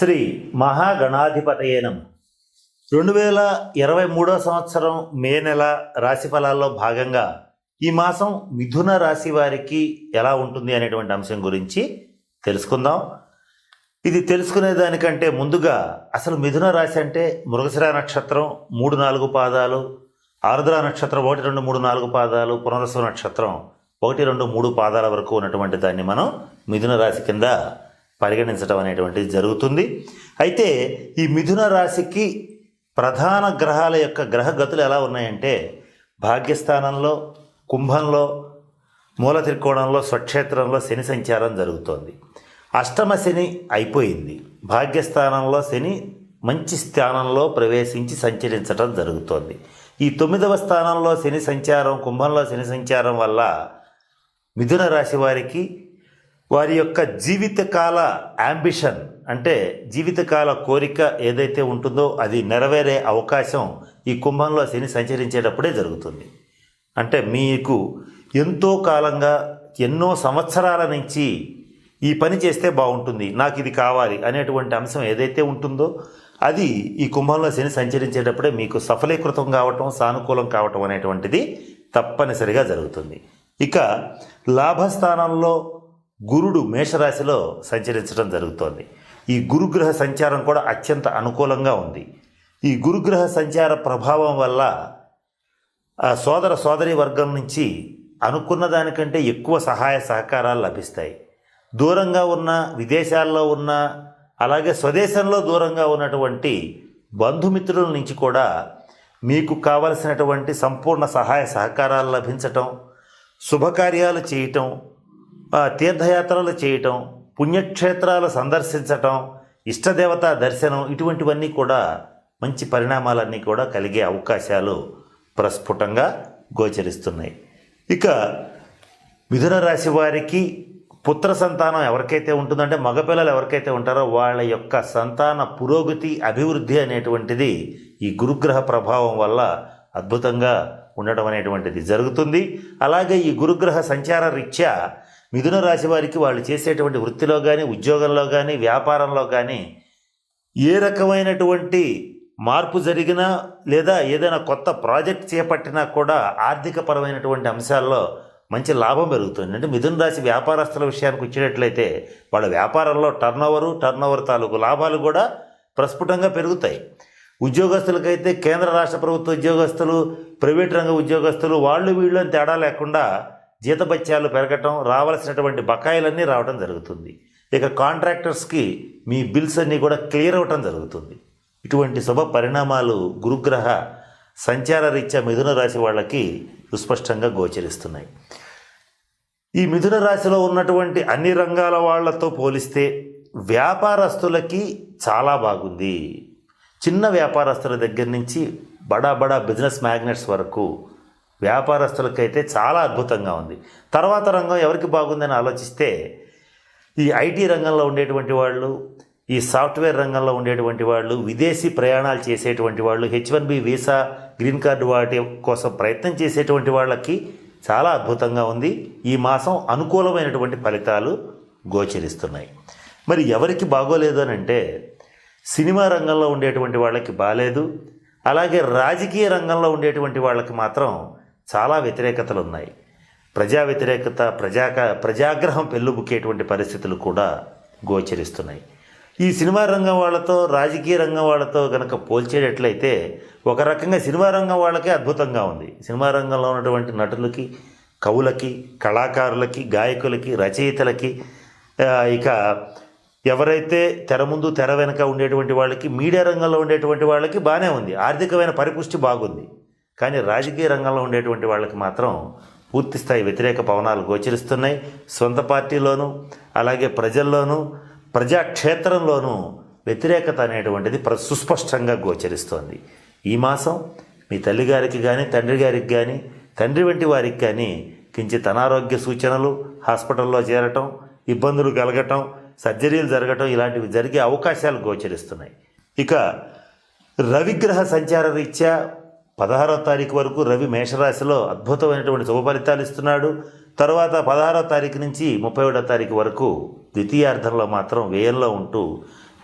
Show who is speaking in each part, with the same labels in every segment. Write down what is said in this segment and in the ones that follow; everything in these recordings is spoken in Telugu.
Speaker 1: శ్రీ మహాగణాధిపతయేనం రెండు వేల ఇరవై మూడో సంవత్సరం మే నెల రాశి ఫలాల్లో భాగంగా ఈ మాసం మిథున రాశి వారికి ఎలా ఉంటుంది అనేటువంటి అంశం గురించి తెలుసుకుందాం. ఇది తెలుసుకునే దానికంటే ముందుగా అసలు మిథున రాశి అంటే మృగశిర నక్షత్రం మూడు నాలుగు పాదాలు ఆరుద్ర నక్షత్రం ఒకటి రెండు మూడు నాలుగు పాదాలు పునరస్వ నక్షత్రం ఒకటి రెండు మూడు పాదాల వరకు ఉన్నటువంటి దాన్ని మనం మిథున రాశి కింద పరిగణించడం అనేటువంటిది జరుగుతుంది. అయితే ఈ మిథున రాశికి ప్రధాన గ్రహాల యొక్క గ్రహ గతులు ఎలా ఉన్నాయంటే భాగ్యస్థానంలో కుంభంలో మూల త్రికోణంలో స్వక్షేత్రంలో శని సంచారం జరుగుతోంది. అష్టమ శని అయిపోయింది. భాగ్యస్థానంలో శని మంచి స్థానంలో ప్రవేశించి సంచరించడం జరుగుతోంది. ఈ తొమ్మిదవ స్థానంలో శని సంచారం కుంభంలో శని సంచారం వల్ల మిథున రాశి వారికి వారి యొక్క జీవితకాల యాంబిషన్ అంటే జీవితకాల కోరిక ఏదైతే ఉంటుందో అది నెరవేరే అవకాశం ఈ కుంభంలో శని సంచరించేటప్పుడే జరుగుతుంది. అంటే మీకు ఎంతో కాలంగా ఎన్నో సంవత్సరాల నుంచి ఈ పని చేస్తే బాగుంటుంది నాకు ఇది కావాలి అనేటువంటి అంశం ఏదైతే ఉంటుందో అది ఈ కుంభంలో శని సంచరించేటప్పుడే మీకు సఫలీకృతం కావటం సానుకూలం కావటం అనేటువంటిది తప్పనిసరిగా జరుగుతుంది. ఇక లాభస్థానంలో గురుడు మేషరాశిలో సంచరించడం జరుగుతోంది. ఈ గురుగ్రహ సంచారం కూడా అత్యంత అనుకూలంగా ఉంది. ఈ గురుగ్రహ సంచార ప్రభావం వల్ల ఆ సోదర సోదరి వర్గం నుంచి అనుకున్న దానికంటే ఎక్కువ సహాయ సహకారాలు లభిస్తాయి. దూరంగా ఉన్న విదేశాల్లో ఉన్న అలాగే స్వదేశంలో దూరంగా ఉన్నటువంటి బంధుమిత్రుల నుంచి కూడా మీకు కావలసినటువంటి సంపూర్ణ సహాయ సహకారాలు లభించటం శుభకార్యాలు చేయటం తీర్థయాత్రలు చేయటం పుణ్యక్షేత్రాలు సందర్శించటం ఇష్టదేవత దర్శనం ఇటువంటివన్నీ కూడా మంచి పరిణామాలన్నీ కూడా కలిగే అవకాశాలు ప్రస్ఫుటంగా గోచరిస్తున్నాయి. ఇక మిథున రాశి వారికి పుత్ర సంతానం ఎవరికైతే ఉంటుందంటే మగపిల్లలు ఎవరికైతే ఉంటారో వాళ్ళ యొక్క సంతాన పురోగతి అభివృద్ధి అనేటువంటిది ఈ గురుగ్రహ ప్రభావం వల్ల అద్భుతంగా ఉండడం అనేటువంటిది జరుగుతుంది. అలాగే ఈ గురుగ్రహ సంచార రీత్యా మిథున రాశి వారికి వాళ్ళు చేసేటువంటి వృత్తిలో కానీ ఉద్యోగంలో కానీ వ్యాపారంలో కానీ ఏ రకమైనటువంటి మార్పు జరిగినా లేదా ఏదైనా కొత్త ప్రాజెక్ట్ చేపట్టినా కూడా ఆర్థికపరమైనటువంటి అంశాల్లో మంచి లాభం పెరుగుతుంది. అంటే మిథున రాశి వ్యాపారస్తుల విషయానికి వచ్చేటట్లయితే వాళ్ళ వ్యాపారంలో టర్న్ ఓవరు టర్న్ ఓవర్ తాలూకు లాభాలు కూడా ప్రస్ఫుటంగా పెరుగుతాయి. ఉద్యోగస్తులకైతే కేంద్ర రాష్ట్ర ప్రభుత్వ ఉద్యోగస్తులు ప్రైవేట్ రంగ ఉద్యోగస్తులు వాళ్ళు వీళ్ళు తేడా లేకుండా జీతభత్యాలు పెరగటం రావాల్సినటువంటి బకాయిలన్నీ రావడం జరుగుతుంది. ఇక కాంట్రాక్టర్స్కి మీ బిల్స్ అన్నీ కూడా క్లియర్ అవ్వటం జరుగుతుంది. ఇటువంటి శుభ పరిణామాలు గురుగ్రహ సంచార రీత్యా మిథున రాశి వాళ్ళకి సుస్పష్టంగా గోచరిస్తున్నాయి. ఈ మిథున రాశిలో ఉన్నటువంటి అన్ని రంగాల వాళ్ళతో పోలిస్తే వ్యాపారస్తులకి చాలా బాగుంది. చిన్న వ్యాపారస్తుల దగ్గర నుంచి బడా బడా బిజినెస్ మ్యాగ్నెట్స్ వరకు వ్యాపారస్తులకైతే చాలా అద్భుతంగా ఉంది. తర్వాత రంగం ఎవరికి బాగుందని ఆలోచిస్తే ఈ ఐటీ రంగంలో ఉండేటువంటి వాళ్ళు ఈ సాఫ్ట్వేర్ రంగంలో ఉండేటువంటి వాళ్ళు విదేశీ ప్రయాణాలు చేసేటువంటి వాళ్ళు H one B visa green card వాటి కోసం ప్రయత్నం చేసేటువంటి వాళ్ళకి చాలా అద్భుతంగా ఉంది. ఈ మాసం అనుకూలమైనటువంటి ఫలితాలు గోచరిస్తున్నాయి. మరి ఎవరికి బాగోలేదు అని అంటే సినిమా రంగంలో ఉండేటువంటి వాళ్ళకి బాలేదు. అలాగే రాజకీయ రంగంలో ఉండేటువంటి వాళ్ళకి మాత్రం చాలా వ్యతిరేకతలు ఉన్నాయి ప్రజా వ్యతిరేకత ప్రజాక ప్రజాగ్రహం పెళ్ళుబుకేటువంటి పరిస్థితులు కూడా గోచరిస్తున్నాయి. ఈ సినిమా రంగం వాళ్ళతో రాజకీయ రంగం వాళ్ళతో కనుక పోల్చేటట్లయితే ఒక రకంగా సినిమా రంగం వాళ్ళకే అద్భుతంగా ఉంది. సినిమా రంగంలో ఉన్నటువంటి నటులకి కవులకి కళాకారులకి గాయకులకి రచయితలకి ఇక ఎవరైతే తెర ముందు తెర వెనక ఉండేటువంటి వాళ్ళకి మీడియా రంగంలో ఉండేటువంటి వాళ్ళకి బాగానే ఉంది. ఆర్థికమైన పరిపుష్టి బాగుంది. కానీ రాజకీయ రంగంలో ఉండేటువంటి వాళ్ళకి మాత్రం పూర్తిస్థాయి వ్యతిరేక పవనాలు గోచరిస్తున్నాయి. సొంత పార్టీలోనూ అలాగే ప్రజల్లోనూ ప్రజాక్షేత్రంలోనూ వ్యతిరేకత అనేటువంటిది ప్ర సుస్పష్టంగా గోచరిస్తోంది. ఈ మాసం మీ తల్లిగారికి కానీ తండ్రి గారికి కానీ తండ్రి వంటి వారికి కానీ కించిత్ అనారోగ్య సూచనలు హాస్పిటల్లో చేరటం ఇబ్బందులు కలగటం సర్జరీలు జరగటం ఇలాంటివి జరిగే అవకాశాలు గోచరిస్తున్నాయి. ఇక రవిగ్రహ సంచార రీత్యా పదహారో తారీఖు వరకు రవి మేషరాశిలో అద్భుతమైనటువంటి శుభ ఫలితాలు ఇస్తున్నాడు. తర్వాత పదహారో తారీఖు నుంచి ముప్పై ఒకటో తారీఖు వరకు ద్వితీయార్థంలో మాత్రం వ్యయంలో ఉంటూ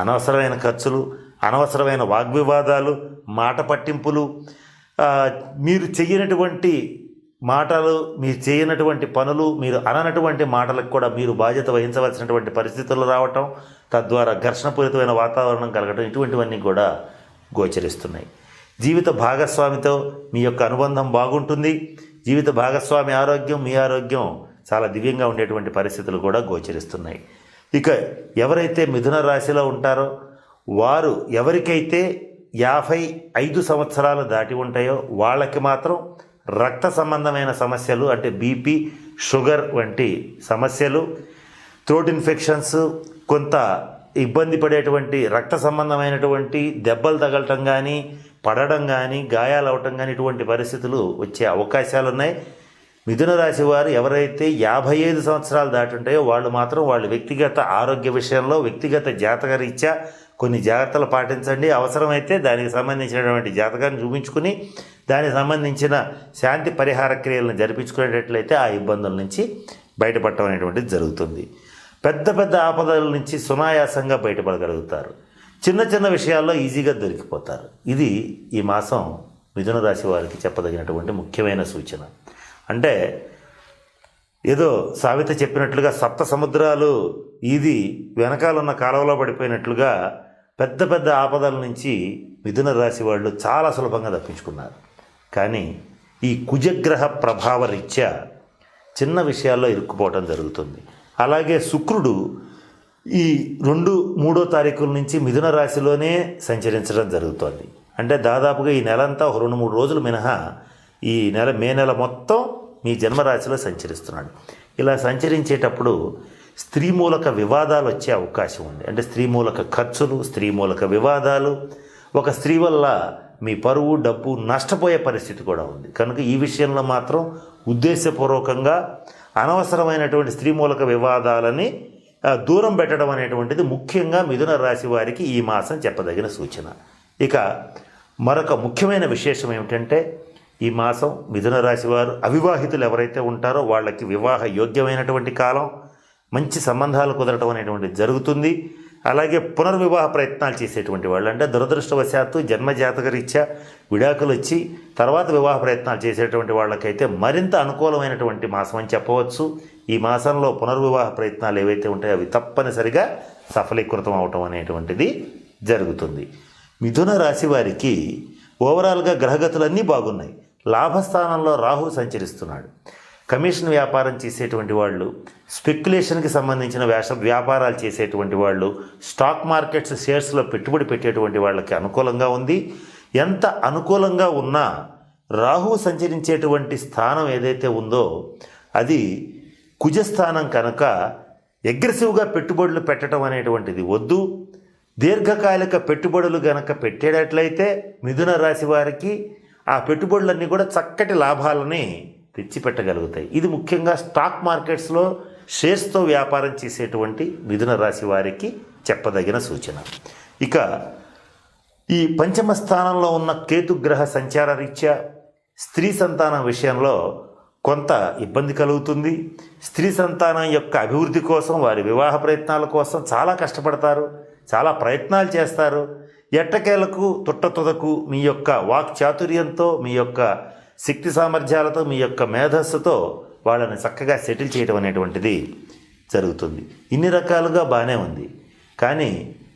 Speaker 1: అనవసరమైన ఖర్చులు అనవసరమైన వాగ్వివాదాలు మాట పట్టింపులు మీరు చెయ్యనటువంటి మాటలు మీరు చేయనటువంటి పనులు మీరు అననటువంటి మాటలకు కూడా మీరు బాధ్యత వహించవలసినటువంటి పరిస్థితులు రావటం తద్వారా ఘర్షణపూరితమైన వాతావరణం కలగటం ఇటువంటివన్నీ కూడా గోచరిస్తున్నాయి. జీవిత భాగస్వామితో మీ యొక్క అనుబంధం బాగుంటుంది. జీవిత భాగస్వామి ఆరోగ్యం మీ ఆరోగ్యం చాలా దివ్యంగా ఉండేటువంటి పరిస్థితులు కూడా గోచరిస్తున్నాయి. ఇక ఎవరైతే మిథున రాశిలో ఉంటారో వారు ఎవరికైతే యాభై ఐదు సంవత్సరాలు దాటి ఉంటాయో వాళ్ళకి మాత్రం రక్త సంబంధమైన సమస్యలు అంటే బీపీ షుగర్ వంటి సమస్యలు థ్రోట్ ఇన్ఫెక్షన్స్ కొంత ఇబ్బంది పడేటువంటి రక్త సంబంధమైనటువంటి దెబ్బలు తగలటం కానీ పడడం కానీ గాయాలు అవటం కానీ ఇటువంటి పరిస్థితులు వచ్చే అవకాశాలు ఉన్నాయి మిథున రాశి వారు ఎవరైతే యాభై ఐదు సంవత్సరాలు దాటుంటాయో వాళ్ళు మాత్రం వాళ్ళ వ్యక్తిగత ఆరోగ్య విషయంలో వ్యక్తిగత జాతక రీత్యా కొన్ని జాగ్రత్తలు పాటించండి. అవసరమైతే దానికి సంబంధించినటువంటి జాతకాన్ని చూపించుకుని దానికి సంబంధించిన శాంతి పరిహార క్రియలను జరిపించుకునేటట్లయితే ఆ ఇబ్బందుల నుంచి బయటపడటం అనేటువంటిది జరుగుతుంది. పెద్ద పెద్ద ఆపదల నుంచి సునాయాసంగా బయటపడగలుగుతారు. చిన్న చిన్న విషయాల్లో ఈజీగా దొరికిపోతారు. ఇది ఈ మాసం మిథున రాశి వారికి చెప్పదగినటువంటి ముఖ్యమైన సూచన. అంటే ఏదో సావిత చెప్పినట్లుగా సప్త సముద్రాలు ఇది వెనకాలన్న కాలువలో పడిపోయినట్లుగా పెద్ద పెద్ద ఆపదల నుంచి మిథున రాశి వాళ్ళు చాలా సులభంగా తప్పించుకున్నారు. కానీ ఈ కుజగ్రహ ప్రభావ రీత్యా చిన్న విషయాల్లో ఇరుక్కుపోవటం జరుగుతుంది. అలాగే శుక్రుడు ఈ రెండు మూడో తారీఖుల నుంచి మిథున రాశిలోనే సంచరించడం జరుగుతోంది. అంటే దాదాపుగా ఈ నెల అంతా రెండు మూడు రోజులు మినహా ఈ నెల మే నెల మొత్తం మీ జన్మరాశిలో సంచరిస్తున్నాడు. ఇలా సంచరించేటప్పుడు స్త్రీ మూలక వివాదాలు వచ్చే అవకాశం ఉంది. అంటే స్త్రీ మూలక ఖర్చులు స్త్రీ మూలక వివాదాలు ఒక స్త్రీ వల్ల మీ పరువు డబ్బు నష్టపోయే పరిస్థితి కూడా ఉంది. కనుక ఈ విషయంలో మాత్రం ఉద్దేశపూర్వకంగా అనవసరమైనటువంటి స్త్రీ మూలక వివాదాలని దూరం పెట్టడం అనేటువంటిది ముఖ్యంగా మిథున రాశి వారికి ఈ మాసం చెప్పదగిన సూచన. ఇక మరొక ముఖ్యమైన విశేషం ఏమిటంటే ఈ మాసం మిథున రాశి వారు అవివాహితులు ఎవరైతే ఉంటారో వాళ్ళకి వివాహ యోగ్యమైనటువంటి కాలం మంచి సంబంధాలు కుదరటం అనేటువంటిది జరుగుతుంది. అలాగే పునర్వివాహ ప్రయత్నాలు చేసేటువంటి వాళ్ళు. అంటే దురదృష్టవశాత్తు జన్మజాతకరీత్యా విడాకులు వచ్చి తర్వాత వివాహ ప్రయత్నాలు చేసేటువంటి వాళ్ళకైతే మరింత అనుకూలమైనటువంటి మాసం అని చెప్పవచ్చు. ఈ మాసంలో పునర్వివాహ ప్రయత్నాలు ఏవైతే ఉంటాయో అవి తప్పనిసరిగా సఫలీకృతం అవటం అనేటువంటిది జరుగుతుంది. మిథున రాశి వారికి ఓవరాల్గా గ్రహగతులన్నీ బాగున్నాయి. లాభస్థానంలో రాహు సంచరిస్తున్నాడు. కమిషన్ వ్యాపారం చేసేటువంటి వాళ్ళు స్పెక్యులేషన్కి సంబంధించిన వ్యాస వ్యాపారాలు చేసేటువంటి వాళ్ళు స్టాక్ మార్కెట్స్ షేర్స్లో పెట్టుబడి పెట్టేటువంటి వాళ్ళకి అనుకూలంగా ఉంది. ఎంత అనుకూలంగా ఉన్నా రాహు సంచరించేటువంటి స్థానం ఏదైతే ఉందో అది కుజస్థానం కనుక అగ్రెసివ్గా పెట్టుబడులు పెట్టడం అనేటువంటిది వద్దు. దీర్ఘకాలిక పెట్టుబడులు గనక పెట్టేటట్లయితే మిథున రాశి వారికి ఆ పెట్టుబడులన్నీ కూడా చక్కటి లాభాలని తెచ్చిపెట్టగలుగుతాయి. ఇది ముఖ్యంగా స్టాక్ మార్కెట్స్లో షేర్స్తో వ్యాపారం చేసేటువంటి మిథున రాశి వారికి చెప్పదగిన సూచన. ఇక ఈ పంచమ స్థానంలో ఉన్న కేతుగ్రహ సంచార రీత్యా స్త్రీ సంతానం విషయంలో కొంత ఇబ్బంది కలుగుతుంది. స్త్రీ సంతానం యొక్క అభివృద్ధి కోసం వారి వివాహ ప్రయత్నాల కోసం చాలా కష్టపడతారు చాలా ప్రయత్నాలు చేస్తారు. ఎట్టకేలకు తుట్టతుదకు మీ యొక్క వాక్ చాతుర్యంతో మీ యొక్క శక్తి సామర్థ్యాలతో మీ యొక్క మేధస్సుతో వాళ్ళని చక్కగా సెటిల్ చేయడం అనేటువంటిది జరుగుతుంది. ఇన్ని రకాలుగా బాగానే ఉంది. కానీ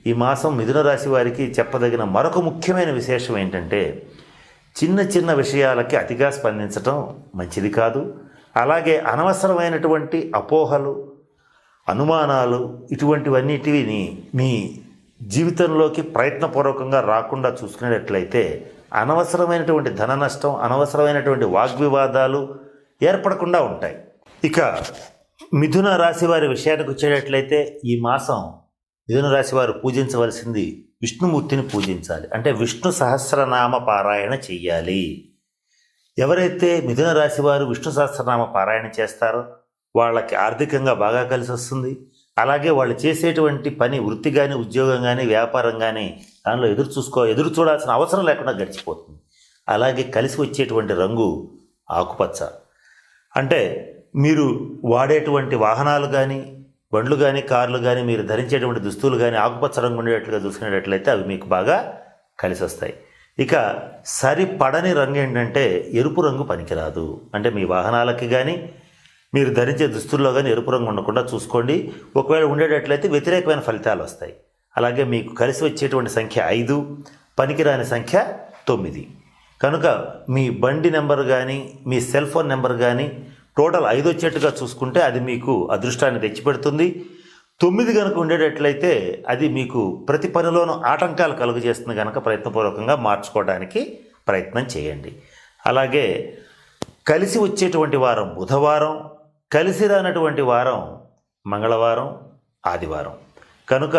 Speaker 1: ఈ మాసం మిథున రాశి వారికి చెప్పదగిన మరొక ముఖ్యమైన విశేషం ఏంటంటే చిన్న చిన్న విషయాలకి అతిగా స్పందించటం మంచిది కాదు. అలాగే అనవసరమైనటువంటి అపోహలు అనుమానాలు ఇటువంటివన్నిటిని మీ జీవితంలోకి ప్రయత్నపూర్వకంగా రాకుండా చూసుకునేటట్లయితే అనవసరమైనటువంటి ధన నష్టం అనవసరమైనటువంటి వాగ్వివాదాలు ఏర్పడకుండా ఉంటాయి. ఇక మిథున రాశి వారి విషయానికి వచ్చేటట్లయితే ఈ మాసం మిథున రాశి వారు పూజించవలసింది విష్ణుమూర్తిని పూజించాలి. అంటే విష్ణు సహస్రనామ పారాయణ చెయ్యాలి. ఎవరైతే మిథున రాశి వారు విష్ణు సహస్రనామ పారాయణ చేస్తారో వాళ్ళకి ఆర్థికంగా బాగా కలిసి వస్తుంది అలాగే వాళ్ళు చేసేటువంటి పని వృత్తి కానీ ఉద్యోగం కానీ వ్యాపారం కానీ దానిలో ఎదురు చూసుకో ఎదురు చూడాల్సిన అవసరం లేకుండా గడిచిపోతుంది. అలాగే కలిసి వచ్చేటువంటి రంగు ఆకుపచ్చ. అంటే మీరు వాడేటువంటి వాహనాలు కానీ బండ్లు కానీ కార్లు కానీ మీరు ధరించేటువంటి దుస్తులు కానీ ఆకుపచ్చ రంగు ఉండేటట్లుగా చూసుకునేటట్లయితే అవి మీకు బాగా కలిసి వస్తాయి ఇక సరిపడని రంగు ఏంటంటే ఎరుపు రంగు పనికిరాదు. అంటే మీ వాహనాలకి కానీ మీరు ధరించే దుస్తుల్లో కానీ ఎరుపు రంగు ఉండకుండా చూసుకోండి. ఒకవేళ ఉండేటట్లయితే వ్యతిరేకమైన ఫలితాలు వస్తాయి. అలాగే మీకు కలిసి వచ్చేటువంటి సంఖ్య ఐదు పనికిరాని సంఖ్య తొమ్మిది. కనుక మీ బండి నెంబర్ కానీ మీ సెల్ ఫోన్ నెంబర్ కానీ టోటల్ ఐదు వచ్చేట్టుగా చూసుకుంటే అది మీకు అదృష్టాన్ని తెచ్చిపెడుతుంది. తొమ్మిది కనుక ఉండేటట్లయితే అది మీకు ప్రతి పనిలోనూ ఆటంకాలు కలుగజేస్తుంది కనుక ప్రయత్నపూర్వకంగా మార్చుకోవడానికి ప్రయత్నం చేయండి. అలాగే కలిసి వచ్చేటువంటి వారం బుధవారం కలిసి రానటువంటి వారం మంగళవారం ఆదివారం. కనుక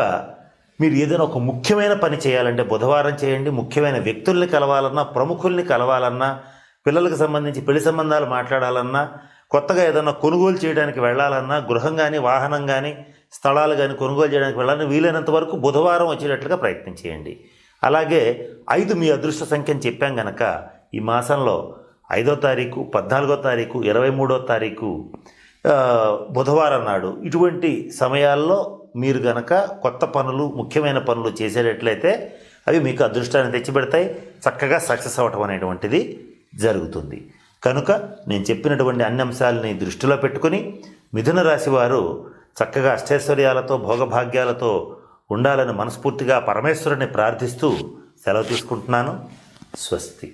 Speaker 1: మీరు ఏదైనా ఒక ముఖ్యమైన పని చేయాలంటే బుధవారం చేయండి. ముఖ్యమైన వ్యక్తుల్ని కలవాలన్నా ప్రముఖుల్ని కలవాలన్నా పిల్లలకు సంబంధించి పెళ్ళి సంబంధాలు మాట్లాడాలన్నా కొత్తగా ఏదైనా కొనుగోలు చేయడానికి వెళ్ళాలన్నా గృహం కానీ వాహనం కానీ స్థలాలు కానీ కొనుగోలు చేయడానికి వెళ్ళాలని వీలైనంత వరకు బుధవారం వచ్చేటట్లుగా ప్రయత్నం చేయండి. అలాగే ఐదు మీ అదృష్ట సంఖ్యను చెప్పాం గనక ఈ మాసంలో ఐదో తారీఖు పద్నాలుగో తారీఖు ఇరవై మూడో తారీఖు బుధవారం నాడు ఇటువంటి సమయాల్లో మీరు గనక కొత్త పనులు ముఖ్యమైన పనులు చేసేటట్లయితే అవి మీకు అదృష్టాన్ని తెచ్చిపెడతాయి. చక్కగా సక్సెస్ అవ్వటం అనేటువంటిది జరుగుతుంది. కనుక నేను చెప్పినటువంటి అన్ని అంశాలని దృష్టిలో పెట్టుకుని మిథున రాశి వారు చక్కగా అష్టైశ్వర్యాలతో భోగభాగ్యాలతో ఉండాలని మనస్ఫూర్తిగా పరమేశ్వరుని ప్రార్థిస్తూ సెలవు తీసుకుంటున్నాను. స్వస్తి.